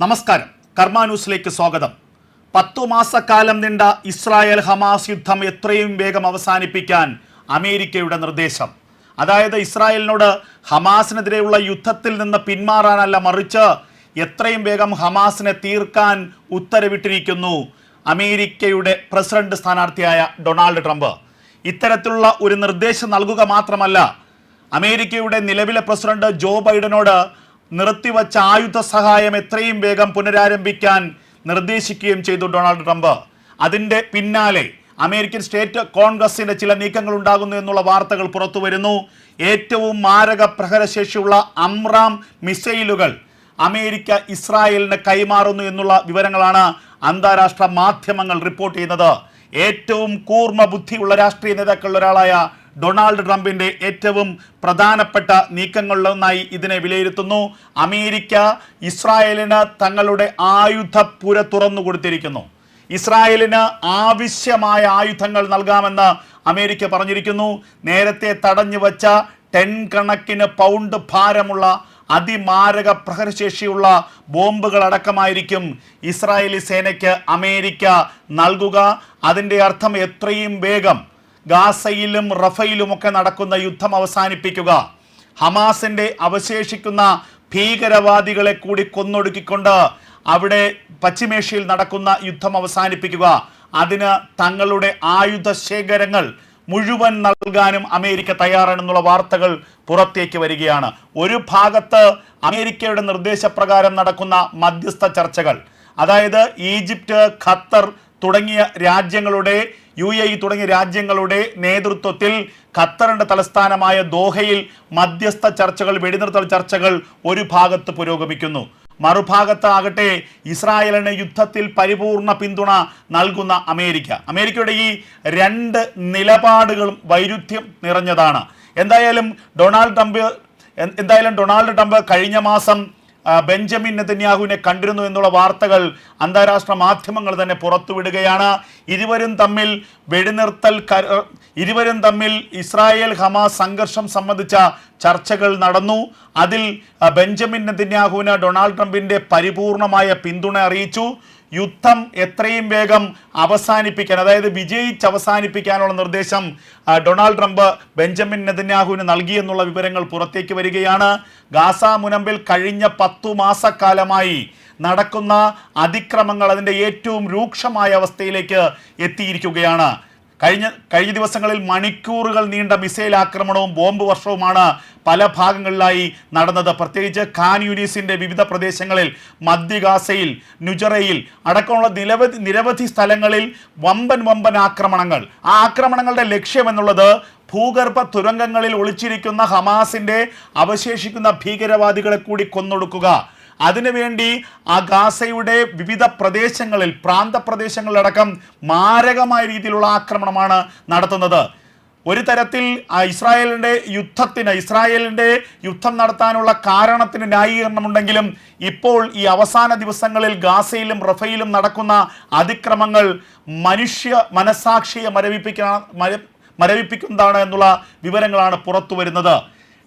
നമസ്കാരം. കർമാന്യൂസിലേക്ക് സ്വാഗതം. പത്തു മാസക്കാലം നീണ്ട ഇസ്രായേൽ ഹമാസ് യുദ്ധം എത്രയും വേഗം അവസാനിപ്പിക്കാൻ അമേരിക്കയുടെ നിർദ്ദേശം. അതായത് ഇസ്രായേലിനോട് ഹമാസിനെതിരെയുള്ള യുദ്ധത്തിൽ നിന്ന് പിന്മാറാനല്ല മറിച്ച് എത്രയും വേഗം ഹമാസിനെ തീർക്കാൻ ഉത്തരവിട്ടിരിക്കുന്നു അമേരിക്കയുടെ പ്രസിഡന്റ് സ്ഥാനാർത്ഥിയായ ഡൊണാൾഡ് ട്രംപ്. ഇത്തരത്തിലുള്ള ഒരു നിർദ്ദേശം നൽകുക മാത്രമല്ല അമേരിക്കയുടെ നിലവിലെ പ്രസിഡന്റ് ജോ ബൈഡനോട് നിർത്തിവച്ച ആയുധ സഹായം എത്രയും വേഗം പുനരാരംഭിക്കാൻ നിർദ്ദേശിക്കുകയും ചെയ്തു ഡൊണാൾഡ് ട്രംപ്. അതിന്റെ പിന്നാലെ അമേരിക്കൻ സ്റ്റേറ്റ് കോൺഗ്രസിന്റെ ചില നീക്കങ്ങൾ ഉണ്ടാകുന്നു എന്നുള്ള വാർത്തകൾ പുറത്തു വരുന്നു. ഏറ്റവും മാരക പ്രഹരശേഷിയുള്ള അമ്രാം മിസൈലുകൾ അമേരിക്ക ഇസ്രായേലിന് കൈമാറുന്നു എന്നുള്ള വിവരങ്ങളാണ് അന്താരാഷ്ട്ര മാധ്യമങ്ങൾ റിപ്പോർട്ട് ചെയ്യുന്നത്. ഏറ്റവും കൂർമ്മ ബുദ്ധിയുള്ള രാഷ്ട്രീയ നേതാക്കളിൽ ഒരാളായ ഡൊണാൾഡ് ട്രംപിന്റെ ഏറ്റവും പ്രധാനപ്പെട്ട നീക്കങ്ങളിലൊന്നായി ഇതിനെ വിലയിരുത്തുന്നു. അമേരിക്ക ഇസ്രായേലിന് തങ്ങളുടെ ആയുധപ്പുര തുറന്നു കൊടുത്തിരിക്കുന്നു. ഇസ്രായേലിന് ആവശ്യമായ ആയുധങ്ങൾ നൽകാമെന്ന് അമേരിക്ക പറഞ്ഞിരിക്കുന്നു. നേരത്തെ തടഞ്ഞു വച്ച ടെൻ കണക്കിന് പൗണ്ട് ഭാരമുള്ള അതിമാരക പ്രഹരശേഷിയുള്ള ബോംബുകൾ അടക്കമായിരിക്കും ഇസ്രായേലി സേനയ്ക്ക് അമേരിക്ക നൽകുക. അതിന്റെ അർത്ഥം എത്രയും വേഗം ഗാസയിലും റഫയിലുമൊക്കെ നടക്കുന്ന യുദ്ധം അവസാനിപ്പിക്കുക. ഹമാസിന്റെ അവശേഷിക്കുന്ന ഭീകരവാദികളെ കൂടി കൊന്നൊടുക്കിക്കൊണ്ട് അവിടെ പശ്ചിമേഷ്യയിൽ നടക്കുന്ന യുദ്ധം അവസാനിപ്പിക്കുക. അതിന് തങ്ങളുടെ ആയുധ ശേഖരങ്ങൾ മുഴുവൻ നൽകാനും അമേരിക്ക തയ്യാറാണെന്നുള്ള വാർത്തകൾ പുറത്തേക്ക് വരികയാണ്. ഒരു ഭാഗത്ത് അമേരിക്കയുടെ നിർദ്ദേശപ്രകാരം നടക്കുന്ന മധ്യസ്ഥ ചർച്ചകൾ. അതായത് ഈജിപ്റ്റ് ഖത്തർ തുടങ്ങിയ രാജ്യങ്ങളുടെ യു എ ഇ തുടങ്ങിയ രാജ്യങ്ങളുടെ നേതൃത്വത്തിൽ ഖത്തറിന്റെ തലസ്ഥാനമായ ദോഹയിൽ മധ്യസ്ഥ ചർച്ചകൾ വെടിനിർത്തൽ ചർച്ചകൾ ഒരു ഭാഗത്ത് പുരോഗമിക്കുന്നു. മറുഭാഗത്താകട്ടെ ഇസ്രായേലിന് യുദ്ധത്തിൽ പരിപൂർണ പിന്തുണ നൽകുന്ന അമേരിക്ക. അമേരിക്കയുടെ ഈ രണ്ട് നിലപാടുകളും വൈരുദ്ധ്യം നിറഞ്ഞതാണ്. എന്തായാലും ഡൊണാൾഡ് ട്രംപ് എന്തായാലും ഡൊണാൾഡ് ട്രംപ് കഴിഞ്ഞ മാസം ബെഞ്ചമിൻ നെതന്യാഹുവിനെ കണ്ടിരുന്നു എന്നുള്ള വാർത്തകൾ അന്താരാഷ്ട്ര മാധ്യമങ്ങൾ തന്നെ പുറത്തുവിടുകയാണ്. ഇരുവരും തമ്മിൽ വെടിനിർത്തൽ ഇരുവരും തമ്മിൽ ഇസ്രായേൽ ഹമാസ് സംഘർഷം സംബന്ധിച്ച ചർച്ചകൾ നടന്നു. അതിൽ ബെഞ്ചമിൻ നെതന്യാഹുവിന് ഡൊണാൾഡ് ട്രംപിന്റെ പരിപൂർണമായ പിന്തുണ അറിയിച്ചു. യുദ്ധം എത്രയും വേഗം അവസാനിപ്പിക്കാൻ അതായത് വിജയിച്ച് അവസാനിപ്പിക്കാനുള്ള നിർദ്ദേശം ഡൊണാൾഡ് ട്രംപ് ബെഞ്ചമിൻ നെതന്യാഹുവിന് നൽകിയെന്നുള്ള വിവരങ്ങൾ പുറത്തേക്ക് വരികയാണ്. ഗാസ മുനമ്പിൽ കഴിഞ്ഞ പത്തു മാസക്കാലമായി നടക്കുന്ന അതിക്രമങ്ങൾ അതിന്റെ ഏറ്റവും രൂക്ഷമായ അവസ്ഥയിലേക്ക് എത്തിയിരിക്കുകയാണ്. കഴിഞ്ഞ കഴിഞ്ഞ ദിവസങ്ങളിൽ മണിക്കൂറുകൾ നീണ്ട മിസൈൽ ആക്രമണവും ബോംബ് വർഷവുമാണ് പല ഭാഗങ്ങളിലായി നടന്നത്. പ്രത്യേകിച്ച് ഖാൻ യൂനിസിന്റെ വിവിധ പ്രദേശങ്ങളിൽ മധ്യഗാസയിൽ നുജറയിൽ അടക്കമുള്ള നിരവധി നിരവധി സ്ഥലങ്ങളിൽ വമ്പൻ വമ്പൻ ആക്രമണങ്ങൾ. ആ ആക്രമണങ്ങളുടെ ലക്ഷ്യമെന്നുള്ളത് ഭൂഗർഭ തുരങ്കങ്ങളിൽ ഒളിച്ചിരിക്കുന്ന ഹമാസിന്റെ അവശേഷിക്കുന്ന ഭീകരവാദികളെ കൂടി കൊന്നൊടുക്കുക. അതിനുവേണ്ടി ആ ഗാസയുടെ വിവിധ പ്രദേശങ്ങളിൽ പ്രാന്തപ്രദേശങ്ങളിലടക്കം മാരകമായ രീതിയിലുള്ള ആക്രമണമാണ് നടത്തുന്നത്. ഒരു തരത്തിൽ ഇസ്രായേലിന്റെ യുദ്ധത്തിന് ഇസ്രായേലിന്റെ യുദ്ധം നടത്താനുള്ള കാരണത്തിന് ന്യായീകരണമുണ്ടെങ്കിലും ഇപ്പോൾ ഈ അവസാന ദിവസങ്ങളിൽ ഗാസയിലും റഫയിലും നടക്കുന്ന അതിക്രമങ്ങൾ മനുഷ്യ മനസാക്ഷിയെ മരവിപ്പിക്കാൻ മര മരവിപ്പിക്കുന്നതാണ് എന്നുള്ള വിവരങ്ങളാണ് പുറത്തു വരുന്നത്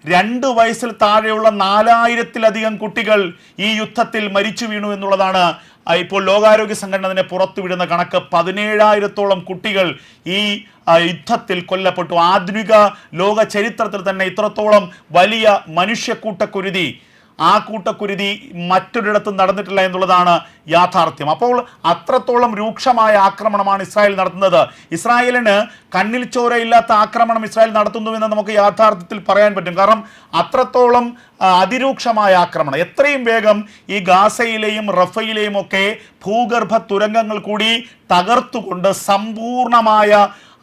രണ്ട് വയസ്സിൽ താഴെയുള്ള നാലായിരത്തിലധികം കുട്ടികൾ ഈ യുദ്ധത്തിൽ മരിച്ചു വീണു എന്നുള്ളതാണ് ഇപ്പോൾ ലോകാരോഗ്യ സംഘടന തന്നെ പുറത്തുവിടുന്ന കണക്ക്. പതിനേഴായിരത്തോളം കുട്ടികൾ ഈ യുദ്ധത്തിൽ കൊല്ലപ്പെട്ടു. ആധുനിക ലോക ചരിത്രത്തിൽ തന്നെ ഇത്രത്തോളം വലിയ മനുഷ്യക്കൂട്ടക്കുരുതി ആ കൂട്ടക്കുരുതി മറ്റൊരിടത്തും നടന്നിട്ടില്ല എന്നുള്ളതാണ് യാഥാർത്ഥ്യം. അപ്പോൾ അത്രത്തോളം രൂക്ഷമായ ആക്രമണമാണ് ഇസ്രായേൽ നടത്തുന്നത്. ഇസ്രായേലിന് കണ്ണിൽ ചോരയില്ലാത്ത ആക്രമണം ഇസ്രായേൽ നടത്തുന്നുവെന്ന് നമുക്ക് യാഥാർത്ഥ്യത്തിൽ പറയാൻ പറ്റും. കാരണം അത്രത്തോളം അതിരൂക്ഷമായ ആക്രമണം. എത്രയും വേഗം ഈ ഗാസയിലെയും റഫയിലെയും ഒക്കെ ഭൂഗർഭ തുരങ്കങ്ങൾ കൂടി തകർത്തുകൊണ്ട് സമ്പൂർണമായ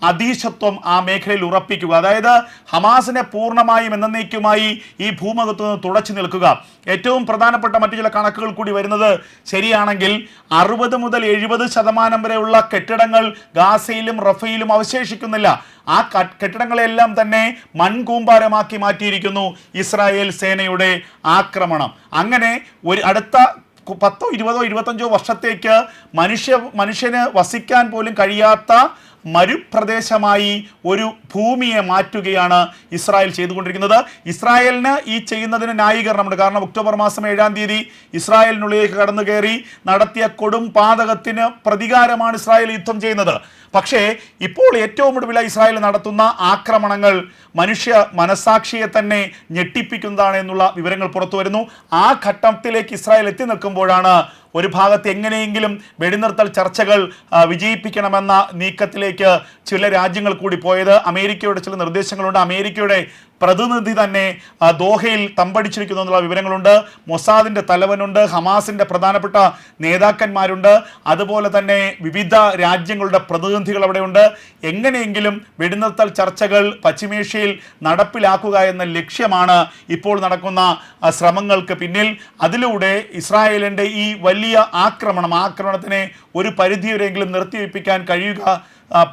അധീശത്വം ആ മേഖലയിൽ ഉറപ്പിക്കുക. അതായത് ഹമാസിനെ പൂർണമായും എന്നേക്കുമായി ഈ ഭൂമുഖത്ത് നിന്ന് തുടച്ചു നിൽക്കുക. ഏറ്റവും പ്രധാനപ്പെട്ട മറ്റു ചില കണക്കുകൾ കൂടി വരുന്നത് ശരിയാണെങ്കിൽ അറുപത് മുതൽ എഴുപത് ശതമാനം വരെയുള്ള കെട്ടിടങ്ങൾ ഗാസയിലും റഫയിലും അവശേഷിക്കുന്നില്ല. ആ കെട്ടിടങ്ങളെല്ലാം തന്നെ മൺകൂമ്പാരമാക്കി മാറ്റിയിരിക്കുന്നു ഇസ്രായേൽ സേനയുടെ ആക്രമണം. അങ്ങനെ ഒരു അടുത്ത പത്തോ ഇരുപതോ ഇരുപത്തഞ്ചോ വർഷത്തേക്ക് മനുഷ്യ മനുഷ്യന് വസിക്കാൻ പോലും കഴിയാത്ത മരുപ്രദേശമായി ഒരു ഭൂമിയെ മാറ്റുകയാണ് ഇസ്രായേൽ ചെയ്തുകൊണ്ടിരിക്കുന്നത്. ഇസ്രായേലിന് ഈ ചെയ്യുന്നതിന് ന്യായീകരണമുണ്ട്. കാരണം ഒക്ടോബർ മാസം ഏഴാം തീയതി ഇസ്രായേലിനുള്ളിലേക്ക് കടന്നു കയറി നടത്തിയ കൊടും പാതകത്തിന് പ്രതികാരമാണ് ഇസ്രായേൽ യുദ്ധം ചെയ്യുന്നത്. പക്ഷേ ഇപ്പോൾ ഏറ്റവും ഒടുവിൽ ഇസ്രായേൽ നടത്തുന്ന ആക്രമണങ്ങൾ മനുഷ്യ മനസാക്ഷിയെ തന്നെ ഞെട്ടിപ്പിക്കുന്നതാണ് എന്നുള്ള വിവരങ്ങൾ പുറത്തു വരുന്നു ആ ഘട്ടത്തിലേക്ക് ഇസ്രായേൽ എത്തി നിൽക്കുമ്പോഴാണ് ഒരു ഭാഗത്ത് എങ്ങനെയെങ്കിലും വെടിനിർത്തൽ ചർച്ചകൾ വിജയിപ്പിക്കണമെന്ന നീക്കത്തിലേക്ക് ചില രാജ്യങ്ങൾ കൂടി പോയത്. അമേരിക്കയുടെ ചില നിർദ്ദേശങ്ങളുണ്ട്. അമേരിക്കയുടെ പ്രതിനിധി തന്നെ ദോഹയിൽ തമ്പടിച്ചിരിക്കുന്നു എന്നുള്ള വിവരങ്ങളുണ്ട്. മൊസാദിന്റെ തലവനുണ്ട് ഹമാസിന്റെ പ്രധാനപ്പെട്ട നേതാക്കന്മാരുണ്ട്. അതുപോലെ തന്നെ വിവിധ രാജ്യങ്ങളുടെ പ്രതിനിധികൾ അവിടെയുണ്ട്. എങ്ങനെയെങ്കിലും വെടിനിർത്തൽ ചർച്ചകൾ പശ്ചിമേഷ്യയിൽ നടപ്പിലാക്കുക എന്ന ലക്ഷ്യമാണ് ഇപ്പോൾ നടക്കുന്ന ശ്രമങ്ങൾക്ക് പിന്നിൽ. അതിലൂടെ ഇസ്രായേലിന്റെ ഈ വലിയ ആക്രമണം ആക്രമണത്തിനെ ഒരു പരിധിവരെയെങ്കിലും നിർത്തിവെപ്പിക്കാൻ കഴിയുക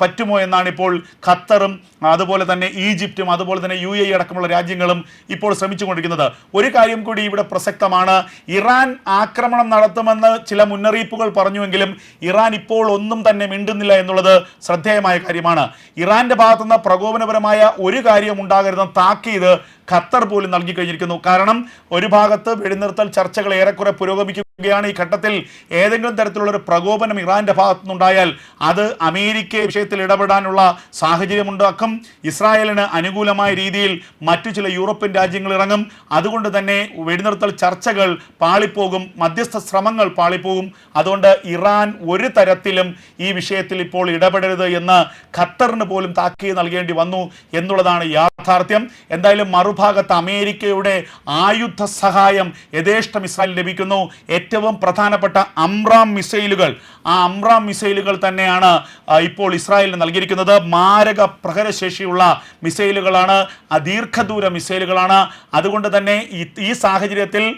പറ്റുമോ എന്നാണ് ഇപ്പോൾ ഖത്തറും അതുപോലെ തന്നെ ഈജിപ്തും അതുപോലെ തന്നെ യു എ അടക്കമുള്ള രാജ്യങ്ങളും ഇപ്പോൾ ശ്രമിച്ചുകൊണ്ടിരിക്കുന്നത്. ഒരു കാര്യം കൂടി ഇവിടെ പ്രസക്തമാണ്. ഇറാൻ ആക്രമണം നടത്തുമെന്ന് ചില മുന്നറിയിപ്പുകൾ പറഞ്ഞുവെങ്കിലും ഇറാൻ ഇപ്പോൾ ഒന്നും തന്നെ മിണ്ടുന്നില്ല എന്നുള്ളത് ശ്രദ്ധേയമായ കാര്യമാണ്. ഇറാന്റെ ഭാഗത്തുനിന്ന് പ്രകോപനപരമായ ഒരു കാര്യം ഉണ്ടാകരുതെന്ന് താക്കീത് ഖത്തർ പോലും നൽകി കഴിഞ്ഞിരിക്കുന്നു കാരണം ഒരു ഭാഗത്ത് വെടിനിർത്തൽ ചർച്ചകൾ ഏറെക്കുറെ പുരോഗമിക്കുകയാണ്. ഈ ഘട്ടത്തിൽ ഏതെങ്കിലും തരത്തിലുള്ള ഒരു പ്രകോപനം ഇറാന്റെ ഭാഗത്തുനിന്നുണ്ടായാൽ അത് അമേരിക്ക വിഷയത്തിൽ ഇടപെടാനുള്ള സാഹചര്യമുണ്ടാക്കും ഇസ്രായേലിന് അനുകൂലമായ രീതിയിൽ മറ്റു ചില യൂറോപ്യൻ രാജ്യങ്ങൾ ഇറങ്ങും. അതുകൊണ്ട് തന്നെ വെടിനിർത്തൽ ചർച്ചകൾ പാളിപ്പോകും. മധ്യസ്ഥ ശ്രമങ്ങൾ പാളിപ്പോകും. അതുകൊണ്ട് ഇറാൻ ഒരു തരത്തിലും ഈ വിഷയത്തിൽ ഇപ്പോൾ ഇടപെടരുത് എന്ന് ഖത്തറിന് പോലും താക്കീത് നൽകേണ്ടി വന്നു എന്നുള്ളതാണ് യാഥാർത്ഥ്യം. എന്തായാലും മറുഭാഗത്ത് അമേരിക്കയുടെ ആയുധ സഹായം യഥേഷ്ടം ഇസ്രായേൽ ലഭിക്കുന്നു. ഏറ്റവും പ്രധാനപ്പെട്ട അംറാം മിസൈലുകൾ. ആ അംറാം മിസൈലുകൾ തന്നെയാണ് ഇപ്പോൾ ഇസ്രായേലിന് നൽകിയിരിക്കുന്നത്. മാരക പ്രഹരശേഷിയുള്ള മിസൈലുകളാണ് ദീർഘദൂര മിസൈലുകളാണ്. അതുകൊണ്ട് തന്നെ ഈ- സാഹചര്യത്തിൽ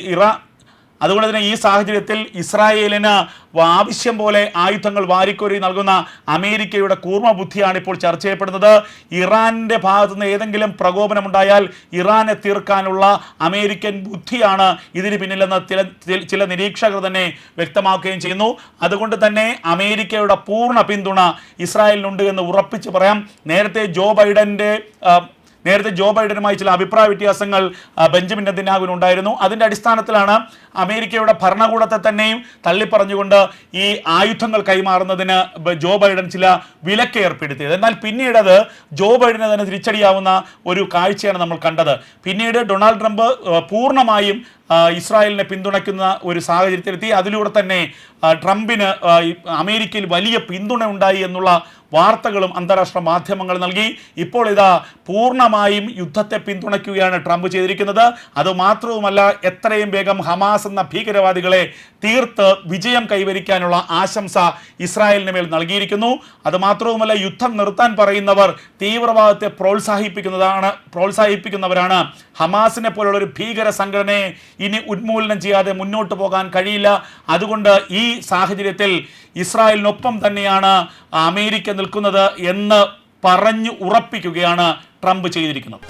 ഇറാ അതുകൊണ്ട് തന്നെ ഈ സാഹചര്യത്തിൽ ഇസ്രായേലിന് ആവശ്യം പോലെ ആയുധങ്ങൾ വാരിക്കോരി നൽകുന്ന അമേരിക്കയുടെ കൂർമ്മ ബുദ്ധിയാണ് ഇപ്പോൾ ചർച്ച ചെയ്യപ്പെടുന്നത്. ഇറാന്റെ ഭാഗത്തു നിന്ന് ഏതെങ്കിലും പ്രകോപനമുണ്ടായാൽ ഇറാനെ തീർക്കാനുള്ള അമേരിക്കൻ ബുദ്ധിയാണ് ഇതിന് പിന്നിലെന്ന് ചില ചില- നിരീക്ഷകർ തന്നെ വ്യക്തമാക്കുകയും ചെയ്യുന്നു. അതുകൊണ്ട് തന്നെ അമേരിക്കയുടെ പൂർണ പിന്തുണ ഇസ്രായേലിനുണ്ട് എന്ന് ഉറപ്പിച്ച് പറയാം. നേരത്തെ ജോ ബൈഡന്റെ നേരത്തെ ജോ ബൈഡനുമായി ചില അഭിപ്രായ വ്യത്യാസങ്ങൾ ബെഞ്ചമിൻ നെതിനാകുനുണ്ടായിരുന്നു അതിന്റെ അടിസ്ഥാനത്തിലാണ് അമേരിക്കയുടെ ഭരണകൂടത്തെ തന്നെയും തള്ളിപ്പറഞ്ഞുകൊണ്ട് ഈ ആയുധങ്ങൾ കൈമാറുന്നതിന് ജോ ബൈഡൻ ചില വിലക്ക് ഏർപ്പെടുത്തിയത്. എന്നാൽ പിന്നീട് ജോ ബൈഡന് തന്നെ തിരിച്ചടിയാവുന്ന ഒരു കാഴ്ചയാണ് നമ്മൾ കണ്ടത്. പിന്നീട് ഡൊണാൾഡ് ട്രംപ് പൂർണമായും ഇസ്രായേലിനെ പിന്തുണയ്ക്കുന്ന ഒരു സാഹചര്യത്തിലെത്തി. അതിലൂടെ തന്നെ ട്രംപിന് അമേരിക്കയിൽ വലിയ പിന്തുണ ഉണ്ടായി എന്നുള്ള വാർത്തകളും അന്താരാഷ്ട്ര മാധ്യമങ്ങൾ നൽകി. ഇപ്പോൾ ഇതാ പൂർണമായും യുദ്ധത്തെ പിന്തുണയ്ക്കുകയാണ് ട്രംപ് ചെയ്തിരിക്കുന്നത്. അതുമാത്രവുമല്ല എത്രയും വേഗം ഹമാസ് എന്ന ഭീകരവാദികളെ തീർത്ത് വിജയം കൈവരിക്കാനുള്ള ആശംസ ഇസ്രായേലിന് മേൽ നൽകിയിരിക്കുന്നു. അതുമാത്രവുമല്ല യുദ്ധം നിർത്താൻ പറയുന്നവർ തീവ്രവാദത്തെ പ്രോത്സാഹിപ്പിക്കുന്നതാണ് പ്രോത്സാഹിപ്പിക്കുന്നവരാണ് ഹമാസിനെ പോലുള്ള ഒരു ഭീകര സംഘടനയെ ഇനി ഉന്മൂലനം ചെയ്യാതെ മുന്നോട്ട് പോകാൻ കഴിയില്ല. അതുകൊണ്ട് ഈ സാഹചര്യത്തിൽ ഇസ്രായേലിനൊപ്പം തന്നെയാണ് അമേരിക്ക നിൽക്കുന്നത് എന്ന് പറഞ്ഞു ഉറപ്പിക്കുകയാണ് ട്രംപ് ചെയ്തിരിക്കുന്നത്.